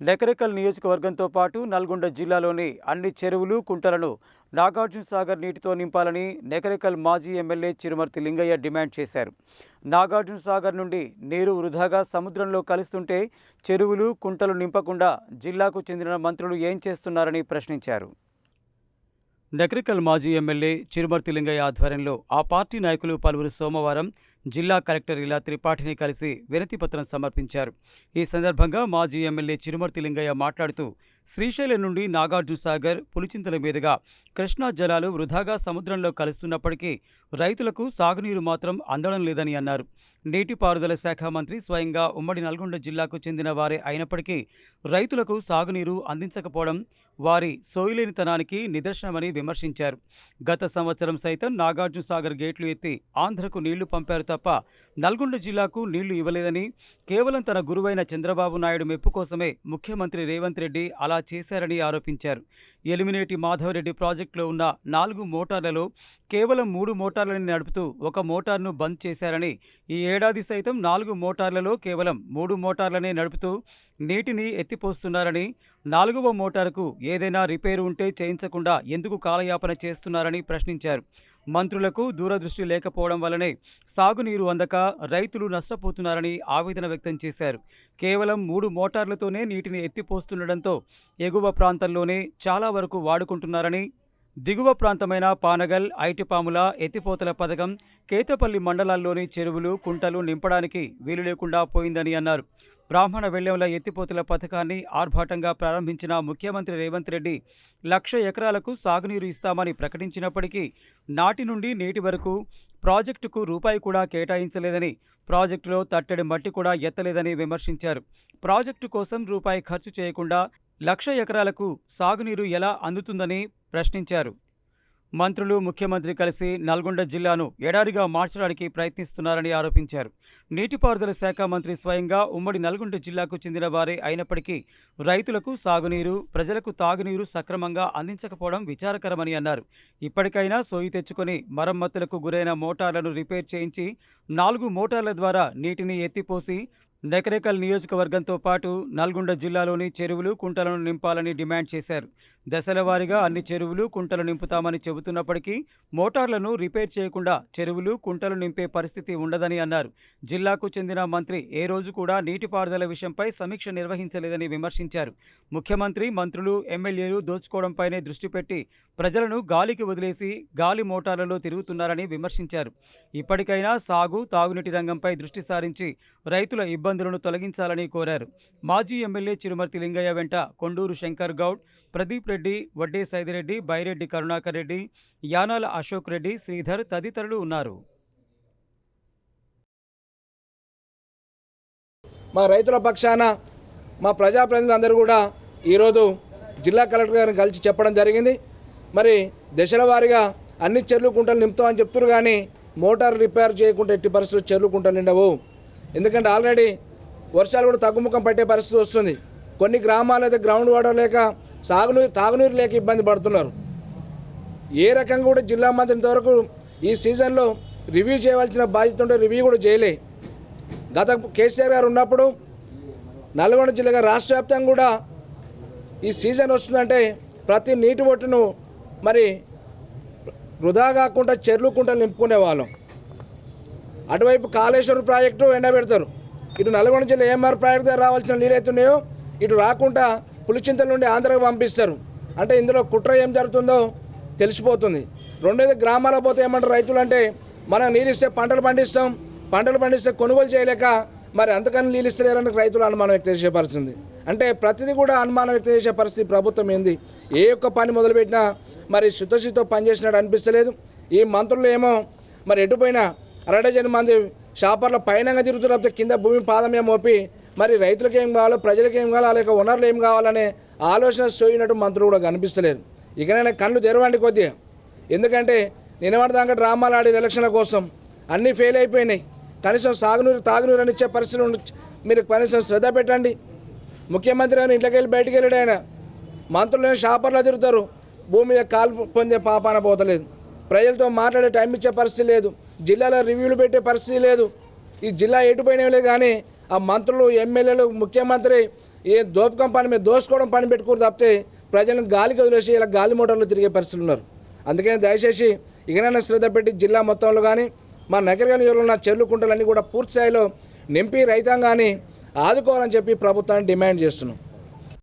లెకరెకల్ నియోజకవర్గంతో పాటు నల్గొండ జిల్లాలోని అన్ని చెరువులు కుంటలను నాగార్జున సాగర్ నీటితో నింపాలని నెకరెకల్ మాజీ ఎమ్మెల్యే చిరుమర్తి లింగయ్య డిమాండ్ చేశారు. నాగార్జున సాగర్ నుండి నీరు వృధాగా సముద్రంలో కలుస్తుంటే చెరువులు కుంటలు నింపకుండా జిల్లాకు చెందిన మంత్రులు ఏం చేస్తున్నారని ప్రశ్నించారు. నెకరికల్ మాజీ ఎమ్మెల్యే చిరుమర్తి లింగయ్య ఆధ్వర్యంలో ఆ పార్టీ నాయకులు పలువురు సోమవారం జిల్లా కలెక్టర్ ఇలా త్రిపాఠిని కలిసి వినతిపత్రం సమర్పించారు. ఈ సందర్భంగా మాజీ ఎమ్మెల్యే చిరుమర్తి లింగయ్య మాట్లాడుతూ శ్రీశైలం నుండి నాగార్జున సాగర్ పులిచింతల మీదుగా కృష్ణా జలాలు వృధాగా సముద్రంలో కలుస్తున్నప్పటికీ రైతులకు సాగునీరు మాత్రం అందడం లేదని అన్నారు. నీటిపారుదల శాఖ మంత్రి స్వయంగా ఉమ్మడి నల్గొండ జిల్లాకు చెందిన వారే అయినప్పటికీ రైతులకు సాగునీరు అందించకపోవడం వారి సోయిలేనితనానికి నిదర్శనమని విమర్శించారు. గత సంవత్సరం సైతం నాగార్జున సాగర్ గేట్లు ఎత్తి ఆంధ్రకు నీళ్ళు పంపారు. తప్ప నల్గొండ జిల్లాకు నీళ్ళు ఇవ్వలేదని కేవలం తన గురువైన చంద్రబాబు నాయుడు మెప్పు కోసమే ముఖ్యమంత్రి రేవంత్ రెడ్డి అలా చేశారని ఆరోపించారు. ఎలిమినేటి మాధవరెడ్డి ప్రాజెక్టులో ఉన్న నాలుగు మోటార్లలో కేవలం మూడు మోటార్లని నడుపుతూ ఒక మోటార్ను బంద్ చేశారని ఈ ఏడాది సైతం నాలుగు మోటార్లలో కేవలం మూడు మోటార్లనే నడుపుతూ నీటిని ఎత్తిపోస్తున్నారని నాలుగవ మోటార్కు ఏదైనా రిపేరు ఉంటే చేయించకుండా ఎందుకు కాలయాపన చేస్తున్నారని ప్రశ్నించారు. మంత్రులకు దూరదృష్టి లేకపోవడం వల్లనే సాగునీరు అందక రైతులు నష్టపోతున్నారని ఆవేదన వ్యక్తం చేశారు. కేవలం మూడు మోటార్లతోనే నీటిని ఎత్తిపోస్తుండటంతో ఎగువ ప్రాంతంలోనే చాలా వరకు వాడుకుంటున్నారని దిగువ ప్రాంతమైన పానగల్ ఐటిపాముల ఎత్తిపోతల పథకం కేతపల్లి మండలాల్లోని చెరువులు కుంటలు నింపడానికి వీలు లేకుండా పోయిందని అన్నారు. బ్రాహ్మణ వెల్లెంల ఎత్తిపోతల పథకాన్ని ఆర్భాటంగా ప్రారంభించిన ముఖ్యమంత్రి రేవంత్ రెడ్డి లక్ష ఎకరాలకు సాగునీరు ఇస్తామని ప్రకటించినప్పటికీ నాటి నుండి నేటి వరకు ప్రాజెక్టుకు రూపాయి కూడా కేటాయించలేదని ప్రాజెక్టులో తట్టడి మట్టి కూడా ఎత్తలేదని విమర్శించారు. ప్రాజెక్టు కోసం రూపాయి ఖర్చు చేయకుండా లక్ష ఎకరాలకు సాగునీరు ఎలా అందుతుందని ప్రశ్నించారు. మంత్రులు ముఖ్యమంత్రి కలిసి నల్గొండ జిల్లాను ఎడారిగా మార్చడానికి ప్రయత్నిస్తున్నారని ఆరోపించారు. నీటిపారుదల శాఖ మంత్రి స్వయంగా ఉమ్మడి నల్గొండ జిల్లాకు చెందిన వారే అయినప్పటికీ రైతులకు సాగునీరు ప్రజలకు తాగునీరు సక్రమంగా అందించకపోవడం విచారకరమని అన్నారు. ఇప్పటికైనా సోయి తెచ్చుకొని మరమ్మతులకు గురైన మోటార్లను రిపేర్ చేయించి నాలుగు మోటార్ల ద్వారా నీటిని ఎత్తిపోసి నెకరేకల్ నియోజకవర్గంతో పాటు నల్గొండ జిల్లాలోని చెరువులు కుంటలను నింపాలని డిమాండ్ చేశారు. దశల వారీగా అన్ని చెరువులు కుంటలు నింపుతామని చెబుతున్నప్పటికీ మోటార్లను రిపేర్ చేయకుండా చెరువులు కుంటలు నింపే పరిస్థితి ఉండదని అన్నారు. జిల్లాకు చెందిన మంత్రి ఏ రోజు కూడా నీటిపారుదల విషయంపై సమీక్ష నిర్వహించలేదని విమర్శించారు. ముఖ్యమంత్రి మంత్రులు ఎమ్మెల్యేలు దోచుకోవడంపైనే దృష్టి పెట్టి ప్రజలను గాలికి వదిలేసి గాలి మోటార్లలో తిరుగుతున్నారని విమర్శించారు. ఇప్పటికైనా సాగు తాగునీటి రంగంపై దృష్టి సారించి రైతుల ఇబ్బంది ఇబ్బందులను తొలగించాలని కోరారు. మాజీ ఎమ్మెల్యే చిరుమర్తి లింగయ్య వెంట కొండూరు శంకర్ గౌడ్ ప్రదీప్ రెడ్డి వడ్డే సైదిరెడ్డి బైరెడ్డి కరుణాకర్ రెడ్డి యానాల అశోక్ రెడ్డి శ్రీధర్ తదితరులు ఉన్నారు. మా రైతుల పక్షాన మా ప్రజాప్రతినిధులందరూ కూడా ఈరోజు జిల్లా కలెక్టర్ గారిని కలిసి చెప్పడం జరిగింది. మరి దశల వారీగా అన్ని చెర్లు కుంటలు నింపుతామని చెప్తున్నారు కానీ మోటార్ రిపేర్ చేయకుండా ఎట్టి పరిస్థితులు చెర్లు కుంటలు నిండవు. ఎందుకంటే ఆల్రెడీ వర్షాలు కూడా తగ్గుముఖం పట్టే పరిస్థితి వస్తుంది. కొన్ని గ్రామాలు అయితే గ్రౌండ్ వాటర్ లేక సాగునీరు తాగునీరు లేక ఇబ్బంది పడుతున్నారు. ఏ రకంగా కూడా జిల్లా మంత్రి ఇంతవరకు ఈ సీజన్లో రివ్యూ చేయవలసిన బాధ్యత ఉంటే రివ్యూ కూడా చేయలే. గత కేసీఆర్ గారు ఉన్నప్పుడు నల్గొండ జిల్లాగా రాష్ట్ర వ్యాప్తంగా కూడా ఈ సీజన్ వస్తుందంటే ప్రతి నీటి ఒట్టును మరి వృధా కాకుండా చెర్లు కుంటలు నింపుకునే వాళ్ళం. అటువైపు కాళేశ్వరం ప్రాజెక్టు ఎండబెడతారు ఇటు నల్గొండ జిల్లా ఏఎంఆర్ ప్రాజెక్టు దగ్గర రావాల్సిన నీళ్ళు ఇటు రాకుండా పులిచింతల నుండి ఆంధ్రకు పంపిస్తారు. అంటే ఇందులో కుట్ర ఏం జరుగుతుందో తెలిసిపోతుంది. రెండోది గ్రామాలకు పోతే ఏమంటారు రైతులు అంటే మనం నీళ్ళు ఇస్తే పంటలు పండిస్తాం పంటలు పండిస్తే కొనుగోలు చేయలేక మరి అంతకని నీళ్ళు ఇస్తలేరని రైతులు అనుమానం వ్యక్తం చేసే పరిస్థితి అంటే ప్రతిదీ కూడా అనుమానం వ్యక్తం చేసే పరిస్థితి ప్రభుత్వం ఏంది? ఏ ఒక్క పని మొదలుపెట్టినా మరి శుద్ధశుద్ధితో పనిచేసినట్టు అనిపిస్తలేదు. ఈ మంత్రులు ఏమో మరి ఎటుపోయినా అరడజన మంది షాపర్ల పైనంగా తిరుగుతున్నప్పుడు కింద భూమి పాదమే మోపి మరి రైతులకు ఏం కావాలో ప్రజలకు ఏం కావాలో లేక వనరులు ఏం కావాలనే ఆలోచన సోయినట్టు మంత్రులు కూడా కనిపిస్తలేదు. ఇకనైనా కళ్ళు తెరవండి కొద్దిగా ఎందుకంటే నిలబడదాకా డ్రామాలు ఆడిన ఎలక్షన్ల కోసం అన్నీ ఫెయిల్ అయిపోయినాయి. కనీసం సాగునీరు తాగునీరు అని ఇచ్చే పరిస్థితులు మీరు కనీసం శ్రద్ధ పెట్టండి. ముఖ్యమంత్రి గారు ఇంట్లోకి వెళ్ళి బయటికి వెళ్ళాడు ఆయన. మంత్రులు షాపర్లో తిరుగుతారు? భూమి మీద కాల్పు పొందే పాపాన పోతలేదు. ప్రజలతో మాట్లాడే టైం ఇచ్చే పరిస్థితి లేదు. జిల్లాలో రివ్యూలు పెట్టే పరిస్థితి లేదు. ఈ జిల్లా ఎటుపోయినా లేదు కానీ ఆ మంత్రులు ఎమ్మెల్యేలు ముఖ్యమంత్రి ఏ దోపకం పని మీద దోసుకోవడం పని పెట్టుకోరు తప్పితే ప్రజలను గాలికి వదిలేసి ఇలా గాలి మోటార్లు తిరిగే పరిస్థితులు ఉన్నారు. అందుకని దయచేసి ఇకనైనా శ్రద్ధ పెట్టి జిల్లా మొత్తంలో కానీ మా నగర నియోజకవర్గంలో ఉన్న చెర్లు కుంటలన్నీ కూడా పూర్తి స్థాయిలో నింపి రైతాంగాన్ని ఆదుకోవాలని చెప్పి ప్రభుత్వాన్ని డిమాండ్ చేస్తున్నాం.